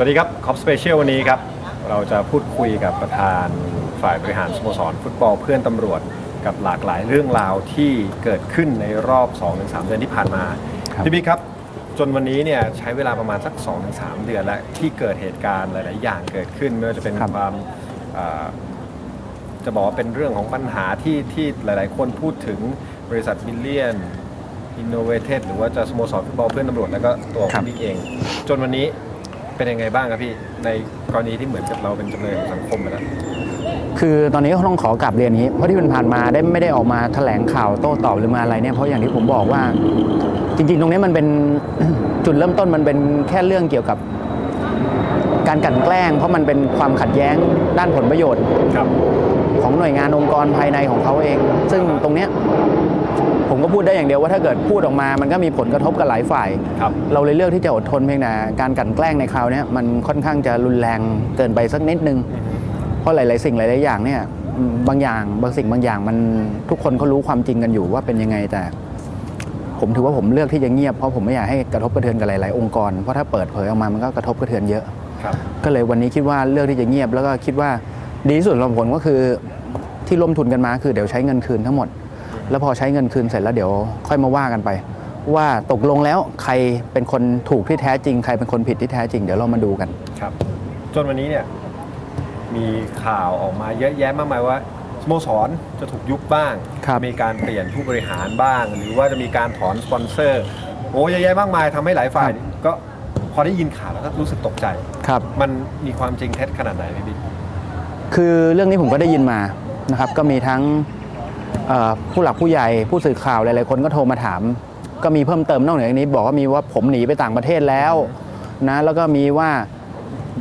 สวัสดีครับคอปสเปเชียลวันนี้ครับ เราจะพูดคุยกับประธานฝ่ายบริหารสโมสรฟุตบอลเพื่อนตำรวจ กับหลากหลายเรื่องราวที่เกิดขึ้นในรอบ 2-3 เดือนที่ผ่านมาครับพี่บิ๊กครับจนวันนี้เนี่ยใช้เวลาประมาณสัก 2-3 เดือนแล้วที่เกิดเหตุการณ์หลาย ๆ อย่างเกิดขึ้นไม่ว่าจะเป็นความอ่าจะบอกว่าเป็นเรื่องของปัญหาที่ที่หลาย ๆ คนพูดถึงบริษัทมิลเลียนอินโนเวเทหรือว่าจะสโมสรฟุตบอลเพื่อนตำรวจแล้วก็ตัวครัคุบณบิ๊กเอง จนวันนี้ เป็นยังไงบ้างครับพี่ ในกรณีที่เหมือนกับเราเป็นจำเลยของสังคมไปแล้ว คือตอนนี้ก็ต้องขอกลับเรียนอย่างนี้ เพราะที่ผ่านๆมาได้ไม่ได้ออกมาแถลงข่าวโต้ตอบหรือมาอะไรเนี่ยเพราะอย่างที่ผมบอกว่า จริง ๆ ตรงนี้มันเป็น จุดเริ่มต้นมันเป็นแค่เรื่องเกี่ยวกับ การกลันแกล้ง เพราะมันเป็นความขัดแย้งด้านผลประโยชน์ ครับ ของหน่วยงานองค์กรภายในของเขาเอง ซึ่งตรงเนี้ย ผมก็พูดได้อย่างเดียวว่าถ้าเกิดพูดออกมามันก็มีผลกระทบกับหลายฝ่าย ครับ เราเลยเลือกที่จะอดทนเพียงแต่การกลันแกล้งในคราวเนี้ยมันค่อนข้างจะรุนแรงเกินไปสักนิดนึงอือฮึเพราะหลาย ๆ สิ่งหลาย ๆ อย่างเนี่ยอืมบางอย่างบางสิ่งบางอย่างมันทุกคนเขารู้ความจริงกันอยู่ว่าเป็นยังไงแต่ ผมถือว่าผมเลือกที่จะเงียบเพราะผมไม่อยากให้กระทบกระเทือนกับหลาย ๆ องค์กรเพราะถ้าเปิดเผยออกมามันก็กระทบกระเทือนเยอะ ครับ ก็เลยวันนี้คิดว่าเลือกที่จะเงียบ แล้วก็คิดว่าดีที่สุดสำหรับผลก็คือที่ร่วมทุนกันมาคือเดี๋ยวใช้เงินคืนทั้งหมด แล้วพอใช้เงินคืนเสร็จแล้วเดี๋ยวค่อยมาว่ากันไป ว่าตกลงแล้วใครเป็นคนถูกที่แท้จริง ใครเป็นคนผิดที่แท้จริงเดี๋ยวเรามาดูกันครับ จนวันนี้เนี่ยมีข่าวออกมาเยอะแยะมากมายว่าสโมสรจะถูกยุบบ้าง ครับมีการเปลี่ยนผู้บริหารบ้าง หรือว่าจะมีการถอนสปอนเซอร์ โอ้เยอะแยะมากมายทำให้หลายฝ่ายก็พอได้ยินข่าวแล้วก็รู้สึกตกใจ ครับ มันมีความจริงเท็จขนาดไหนพี่บิ๊ก คือเรื่องนี้ผมก็ได้ยินมานะครับ ก็มีทั้งเอ่อ ผู้หลักผู้ใหญ่ผู้สื่อข่าวหลายๆคนก็โทรมาถาม ก็มีเพิ่มเติมนอกเหนือจากนี้ บอกว่ามีว่าผมหนีไปต่างประเทศแล้วนะแล้วก็มีว่า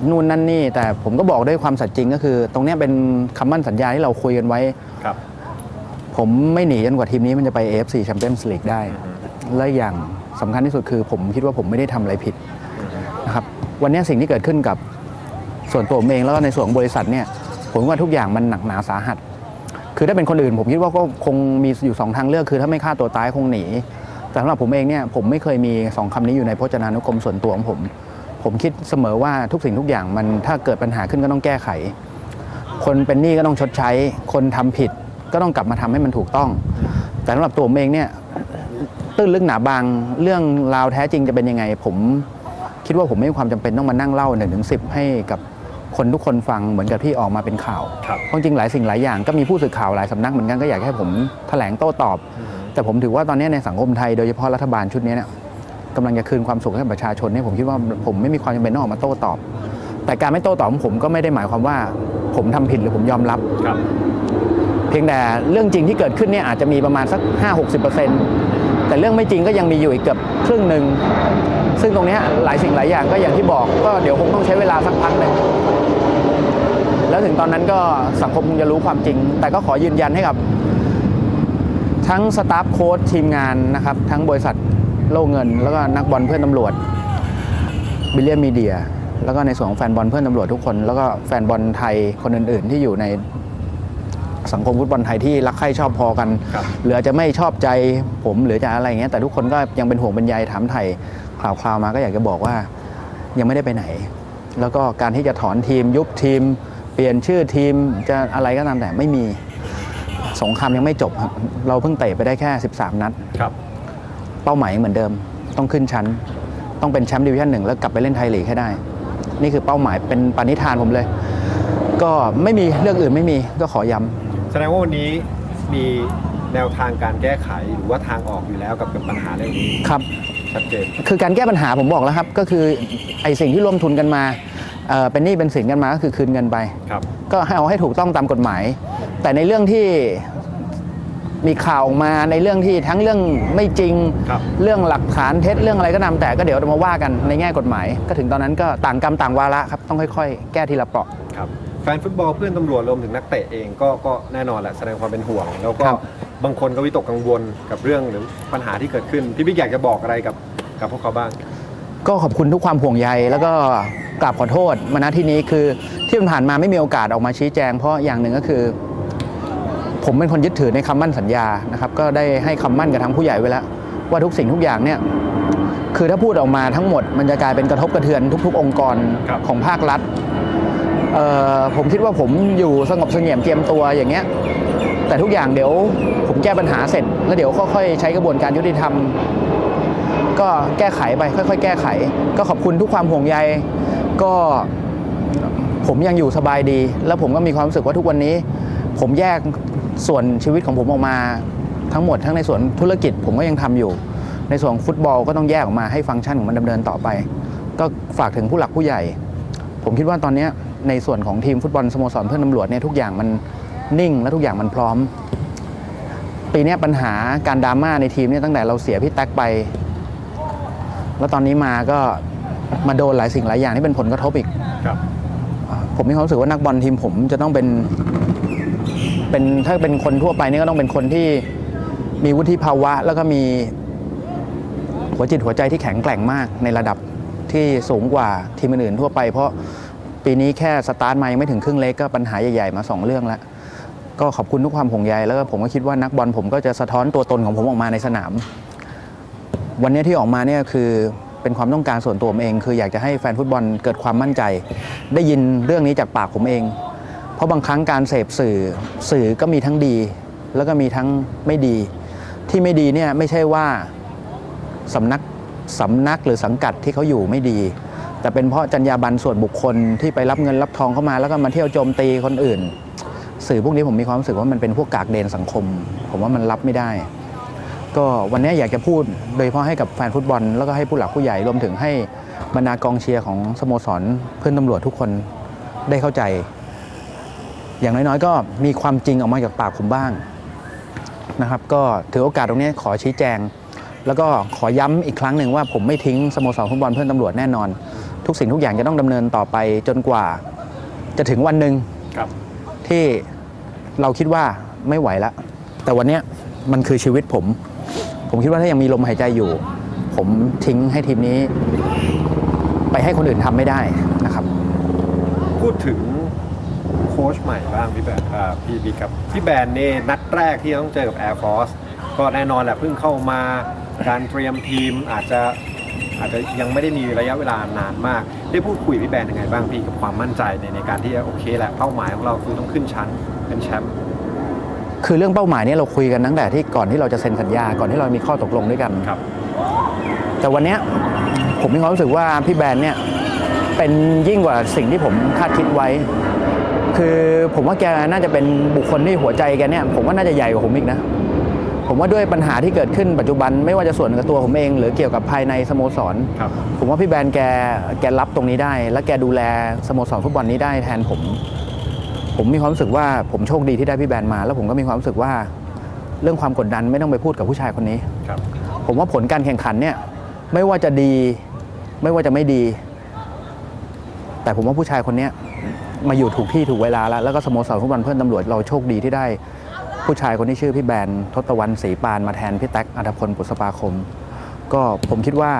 นู่นนั่นนี่ แต่ผมก็บอกด้วยความสัตย์จริงก็คือ ตรงเนี้ยเป็นคำมั่นสัญญาที่เราคุยกันไว้ครับ ผมไม่หนีจนกว่าทีมนี้มันจะไป AFC Champions League ได้ และอย่างสำคัญที่สุดคือ ผมคิดว่าผมไม่ได้ทำอะไรผิดนะครับวันนี้สิ่งที่เกิดขึ้นกับส่วนตัวผมเองแล้วก็ในส่วนของบริษัทเนี่ยผมว่าทุกอย่างมันหนักหนาสาหัส คือถ้าเป็นคนอื่นผมคิดว่าก็คงมีอยู่สองทางเลือก คือถ้าไม่ฆ่าตัวตายคงหนี แต่สำหรับผมเองเนี่ยผมไม่เคยมีสองคำนี้อยู่ในพจนานุกรมส่วนตัวของผม ผมคิดเสมอว่าทุกสิ่งทุกอย่างมันถ้าเกิดปัญหาขึ้นก็ต้องแก้ไข คนเป็นหนี้ก็ต้องชดใช้ คนทำผิดก็ต้องกลับมาทำให้มันถูกต้อง แต่สำหรับตัวผมเองเนี่ยตื้นลึกหนาบางเรื่องราวแท้จริงจะเป็นยังไง ผมคิดว่าผมไม่มีความจำเป็นต้องมานั่งเล่าหนึ่งถึงสิบให้กับ คนทุกคนฟังเหมือนกับที่ออกมาเป็นข่าวครับเพราะจริงหลายสิ่งหลายอย่างก็มีผู้สื่อข่าวหลายสำนักเหมือนกันก็อยากให้ผมแถลงโต้ตอบ แต่ผมถือว่าตอนนี้ในสังคมไทยโดยเฉพาะรัฐบาลชุดนี้เนี่ยกำลังจะคืนความสุขให้กับประชาชนเนี่ยผมคิดว่าผมไม่มีความจำเป็นต้องออกมาโต้ตอบ แต่การไม่โต้ตอบของผมก็ไม่ได้หมายความว่า ผมทำผิดหรือผมยอมรับครับ เพียงแต่เรื่องจริงที่เกิดขึ้นเนี่ยอาจจะมีประมาณสัก 5-60% แต่เรื่องไม่จริงก็ยังมีอยู่อีกเกือบครึ่งหนึ่งซึ่งตรงนี้หลายสิ่งหลายอย่างก็อย่างที่บอกก็เดี๋ยวคงต้องใช้เวลาสักพักหนึ่งแล้วถึงตอนนั้นก็สังคมคงจะรู้ความจริง แต่ก็ขอยืนยันให้กับ ทั้งสตาฟโค้ชทีมงานนะครับ ทั้งบริษัทโล่เงิน แล้วก็นักบอลเพื่อนตำรวจบิลเลียมีเดียแล้วก็ในส่วนของแฟนบอลเพื่อนตำรวจทุกคน แล้วก็แฟนบอลไทยคนอื่น ๆ ที่อยู่ใน สังคมฟุตบอลไทยที่รักใคร่ชอบพอกันครับหรืออาจจะไม่ชอบใจผมหรือจะอะไรอย่างเงี้ยแต่ทุกคนก็ยังเป็นห่วงเป็นใยถามไทยข่าวคราวมาก็อยากจะบอกว่ายังไม่ได้ไปไหน แล้วก็การที่จะถอนทีมยุบทีม เปลี่ยนชื่อทีมจะอะไรก็ตามแต่ไม่มีสงครามยังไม่จบครับเราเพิ่งเตะไปได้แค่ 13 นัดครับ เป้าหมายยังเหมือนเดิม ต้องขึ้นชั้น ต้องเป็นแชมป์ดิวิชั่นหนึ่งแล้วกลับไปเล่นไทยลีกให้ได้ นี่คือเป้าหมายเป็นปณิธานผมเลย ก็ไม่มีเรื่องอื่นไม่มีก็ขอย้ำ แสดงว่าวันนี้มีแนวทางการแก้ไขหรือว่าทางออกอยู่แล้วกับกับปัญหาเรื่องนี้ครับ ชัดเจน คือการแก้ปัญหาผมบอกแล้วครับ ก็คือไอ้สิ่งที่ร่วมทุนกันมาเอ่อเป็นหนี้เป็นสินกันมาก็คือคืนเงินไป ครับ ก็ให้เอาให้ถูกต้องตามกฎหมาย แต่ในเรื่องที่มีข่าวออกมาในเรื่องที่ทั้งเรื่องไม่จริง ครับ เรื่องหลักฐานเท็จเรื่องอะไรก็ตามแต่ก็เดี๋ยวเรามาว่ากันในแง่กฎหมาย ก็ถึงตอนนั้นก็ต่างกรรมต่างวาระครับต้องค่อย ๆ แก้ทีละเปราะ ครับแฟนฟุตบอลเพื่อนตำรวจรวมถึงนักเตะเองก็ก็แน่นอนแหละแสดงความเป็นห่วง แล้วก็ครับบางคนก็วิตกกังวลกับเรื่องหรือปัญหาที่เกิดขึ้น พี่บิ๊กอยากจะบอกอะไรกับกับพวกเขาบ้าง ก็ขอบคุณทุกความห่วงใยแล้วก็กราบขอโทษมาณที่นี้คือที่ผ่านมาไม่มีโอกาสออกมาชี้แจง เพราะอย่างหนึ่งก็คือ ผมเป็นคนยึดถือในคำมั่นสัญญานะครับก็ได้ให้คำมั่นกับทางผู้ใหญ่ไว้แล้ว ว่าทุกสิ่งทุกอย่างเนี่ยคือถ้าพูดออกมาทั้งหมดมันจะกลายเป็นกระทบกระเทือนทุก ๆ องค์กรครับ ของภาครัฐเอ่อ ผมคิดว่าผมอยู่สงบเสงี่ยมเจียมตัวอย่างเงี้ยแต่ทุกอย่างเดี๋ยวผมแก้ปัญหาเสร็จ แล้วเดี๋ยวค่อยๆใช้กระบวนการยุติธรรม ก็แก้ไขไปค่อย ๆ แก้ไข ก็ขอบคุณทุกความห่วงใยก็ผมยังอยู่สบายดี แล้วผมก็มีความรู้สึกว่าทุกวันนี้ ผมแยกส่วนชีวิตของผมออกมาทั้งหมดทั้งในส่วนธุรกิจผมก็ยังทำอยู่ ในส่วนฟุตบอลก็ต้องแยกออกมาให้ฟังก์ชันของมันดำเนินต่อไป ก็ฝากถึงผู้หลักผู้ใหญ่ ผมคิดว่าตอนนี้ ในส่วนของทีมฟุตบอลสโมสรเพื่อนตำรวจเนี่ยทุกอย่างมันนิ่งและทุกอย่างมันพร้อม ปีเนี้ยปัญหาการดราม่าในทีมเนี่ยตั้งแต่เราเสียพี่แท็กไป แล้วตอนนี้มาก็มาโดนหลายสิ่งหลายอย่างที่เป็นผลกระทบอีกครับผมมีความรู้สึกว่านักบอลทีมผมจะต้องเป็นเป็นถ้าเป็นคนทั่วไปนี่ก็ต้องเป็นคนที่มีวุฒิภาวะ แล้วก็มีหัวจิตหัวใจที่แข็งแกร่งมากในระดับที่สูงกว่าทีมอื่นๆทั่วไป เพราะ ปีนี้แค่สตาร์ทมายังไม่ถึงครึ่งเล็กก็ปัญหาใหญ่ๆมาสองเรื่องแล้ว ก็ขอบคุณทุกความห่วงใยแล้วก็ผมก็คิดว่านักบอลผมก็จะสะท้อนตัวตนของผมออกมาในสนาม วันนี้ที่ออกมาเนี่ยคือเป็นความต้องการส่วนตัวผมเอง คืออยากจะให้แฟนฟุตบอลเกิดความมั่นใจ ได้ยินเรื่องนี้จากปากผมเอง เพราะบางครั้งการเสพสื่อสื่อก็มีทั้งดี แล้วก็มีทั้งไม่ดี ที่ไม่ดีเนี่ยไม่ใช่ว่าสำนักสำนักหรือสังกัดที่เขาอยู่ไม่ดี แต่เป็นเพราะจรรยาบรรณส่วนบุคคลที่ไปรับเงินรับทองเข้ามาแล้วก็มาเที่ยวโจมตีคนอื่น สื่อพวกนี้ผมมีความรู้สึกว่ามันเป็นพวกกากเดนสังคม ผมว่ามันรับไม่ได้ ก็วันนี้อยากจะพูดโดยเฉพาะให้กับแฟนฟุตบอล แล้วก็ให้ผู้หลักผู้ใหญ่รวมถึงให้บรรดากองเชียร์ของสโมสรเพื่อนตำรวจทุกคนได้เข้าใจ อย่างน้อยๆ ก็มีความจริงออกมาจากปากผมบ้างนะครับ ก็ถือโอกาสตรงนี้ขอชี้แจง แล้วก็ขอย้ำอีกครั้งหนึ่งว่าผมไม่ทิ้งสโมสรฟุตบอลเพื่อนตำรวจแน่นอน ทุกสิ่งทุกอย่างจะต้องดำเนินต่อไปจนกว่า จะถึงวันหนึ่งครับที่เราคิดว่าไม่ไหวแล้วแต่วันเนี้ยมันคือชีวิตผม ผมคิดว่าถ้ายังมีลมหายใจอยู่ ผมทิ้งให้ทีมนี้ ไปให้คนอื่นทำไม่ได้นะครับ พูดถึงโค้ชใหม่บ้างพี่แบนอ่าพี่บิ๊กครับพี่แบนนี่นัดแรกที่ต้องเจอกับ Air Force ก็แน่นอนแหละเพิ่งเข้ามาการเตรียมทีมอาจจะ อาจจะยังไม่ได้มีระยะเวลานานมาก ได้พูดคุยกับพี่แบนยังไงบ้างพี่กับความมั่นใจในในการที่จะโอเคแหละเป้าหมายของเราคือต้องขึ้นชั้นเป็นแชมป์คือเรื่องเป้าหมายเนี่ยเราคุยกันตั้งแต่ที่ก่อนที่เราจะเซ็นสัญญาก่อนที่เรามีข้อตกลงด้วยกันครับ แต่วันเนี้ยผมมีความรู้สึกว่าพี่แบรนด์เนี่ยเป็นยิ่งกว่าสิ่งที่ผมคาดคิดไว้ คือผมว่าแกน่าจะเป็นบุคคลที่หัวใจแกเนี่ยผมว่าน่าจะใหญ่กว่าผมอีกนะ ผมว่าด้วยปัญหาที่เกิดขึ้นปัจจุบันไม่ว่าจะส่วนกับตัวผมเอง หรือเกี่ยวกับภายในสโมสร ครับ ผมว่าพี่แบรนด์แกแกรับตรงนี้ได้ และแกดูแลสโมสรฟุตบอลนี้ได้แทนผม ผมมีความรู้สึกว่าผมโชคดีที่ได้พี่แบรนด์มา แล้วผมก็มีความรู้สึกว่า เรื่องความกดดันไม่ต้องไปพูดกับผู้ชายคนนี้ ครับ ผมว่าผลการแข่งขันเนี่ยไม่ว่าจะดีไม่ว่าจะไม่ดี แต่ผมว่าผู้ชายคนเนี้ยมาอยู่ถูกที่ถูกเวลาแล้ว แล้วก็สโมสรฟุตบอลเพื่อนตำรวจเราโชคดีที่ได้ ผู้ชายคนที่ชื่อพี่แบนทศวรรณศรีปานมาแทนพี่แท็กอัธพลปุษปาคม ก็ผมคิดว่า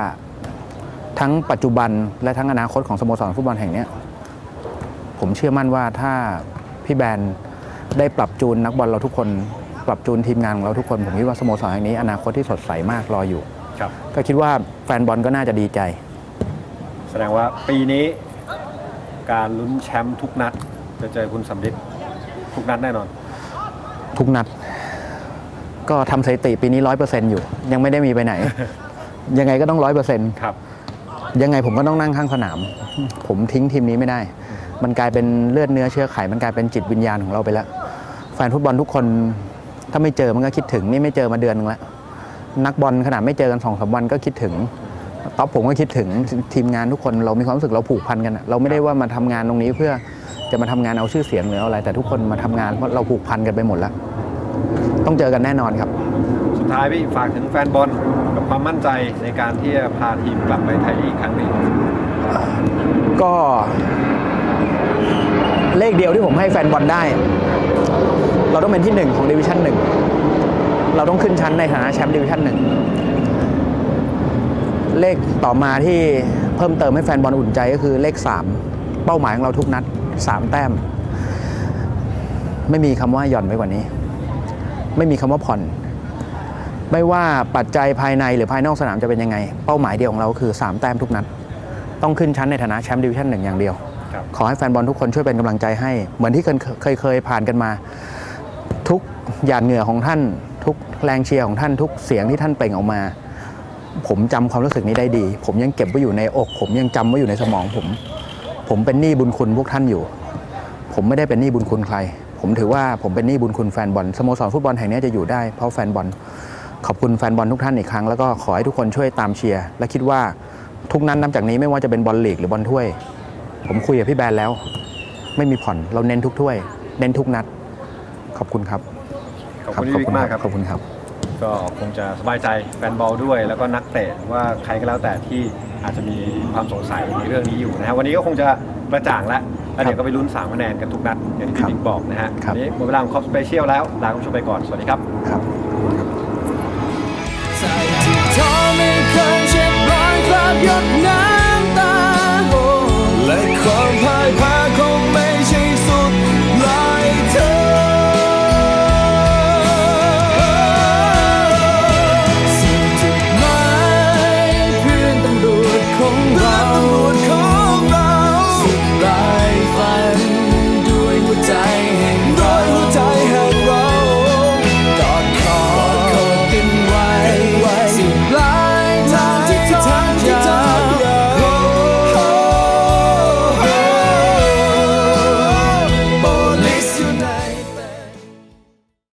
ทั้งปัจจุบันและทั้งอนาคตของสโมสรฟุตบอลแห่งเนี้ยผมเชื่อมั่นว่าถ้าพี่แบนได้ปรับจูนนักบอลเราทุกคน ปรับจูนทีมงานของเราทุกคน ผมคิดว่าสโมสรแห่งนี้อนาคตที่สดใสมากรออยู่ครับก็คิดว่าแฟนบอลก็น่าจะดีใจ แสดงว่าปีนี้การลุ้นแชมป์ทุกนัดจะเจอคุณสำลิดทุกนัดแน่นอน ทุกนัด ก็ทำสถิติปีนี้ร้อยเปอร์เซ็นต์อยู่ ยังไม่ได้มีไปไหน ยังไงก็ต้องร้อยเปอร์เซ็นต์ครับ ยังไงผมก็ต้องนั่งข้างสนาม ผมทิ้งทีมนี้ไม่ได้ มันกลายเป็นเลือดเนื้อเชื้อไข มันกลายเป็นจิตวิญญาณของเราไปแล้ว แฟนฟุตบอลทุกคน ถ้าไม่เจอมันก็คิดถึง นี่ไม่เจอมาเดือนนึงแล้ว นักบอลขนาดไม่เจอกันสองสามวันก็คิดถึงต๊อปผมก็คิดถึงทีมงานทุกคนเรามีความรู้สึกเราผูกพันกันอะเราไม่ได้ว่ามาทำงานตรงนี้เพื่อ จะมาทำงานเอาชื่อเสียงหรือเอาอะไร แต่ทุกคนมาทำงานเพราะเราผูกพันกันไปหมดแล้ว ต้องเจอกันแน่นอนครับ สุดท้ายพี่ฝากถึงแฟนบอลกับความมั่นใจในการที่จะพาทีมกลับไปไทยลีกครั้งนี้ก็ เลขเดียวที่ผมให้แฟนบอลได้ เราต้องเป็นที่หนึ่งของดิวิชั่นหนึ่งเราต้องขึ้นชั้นในฐานะแชมป์ดิวิชั่นหนึ่งเลขต่อมาที่เพิ่มเติมให้แฟนบอลอุ่นใจก็คือเลข 3 เป้าหมายของเราทุกนัด 3 แต้ม ไม่มีคำว่าหย่อนไปกว่านี้ ไม่มีคำว่าผ่อน ไม่ว่าปัจจัยภายในหรือภายนอกสนามจะเป็นยังไง เป้าหมายเดียวของเราคือ 3 แต้มทุกนัด ต้องขึ้นชั้นในฐานะแชมป์ดิวิชั่นหนึ่งอย่างเดียวครับขอให้แฟนบอลทุกคนช่วยเป็นกำลังใจให้ เหมือนที่เคยเคยเคยผ่านกันมา ทุกหยาดเหงื่อของท่าน ทุกแรงเชียร์ของท่านทุกเสียงที่ท่านเปล่งออกมาผมจำความรู้สึกนี้ได้ดี ผมยังเก็บไว้อยู่ในอก ผมยังจำไว้อยู่ในสมองผม ผมเป็นหนี้บุญคุณพวกท่านอยู่ ผมไม่ได้เป็นหนี้บุญคุณใคร ผมถือว่าผมเป็นหนี้บุญคุณแฟนบอลสโมสรฟุตบอลแห่งนี้จะอยู่ได้เพราะแฟนบอลขอบคุณแฟนบอลทุกท่านอีกครั้งแล้วก็ขอให้ทุกคนช่วยตามเชียร์และคิดว่าทุกนั้นนับจากนี้ไม่ว่าจะเป็นบอลลีกหรือบอลถ้วย ผมคุยกับพี่แบนแล้ว ไม่มีผ่อนเราเน้นทุกถ้วย เน้นทุกนัด ขอบคุณครับขอบคุณพี่บิ๊กมากครับขอบคุณครับ ก็คงจะสบายใจแฟนบอลด้วย แล้วก็นักเตะว่าใครก็แล้วแต่ที่ อาจจะมีความสงสัยในเรื่องนี้อยู่นะฮะวันนี้ก็คงจะกระจ่างแล้วแล้วเดี๋ยวก็ไปลุ้น3คะแนนกันทุกนัดอย่างที่พี่บิ๊กบอกนะฮะครับ วันนี้หมดเวลาของคอปสเปเชียลแล้วลาคุณผู้ชมไปก่อนสวัสดีครับ ครับ ใจที่ท้อไม่เคยเช็ดรอยคราบหยดน้ำตา และความพ่ายแพ้ would call.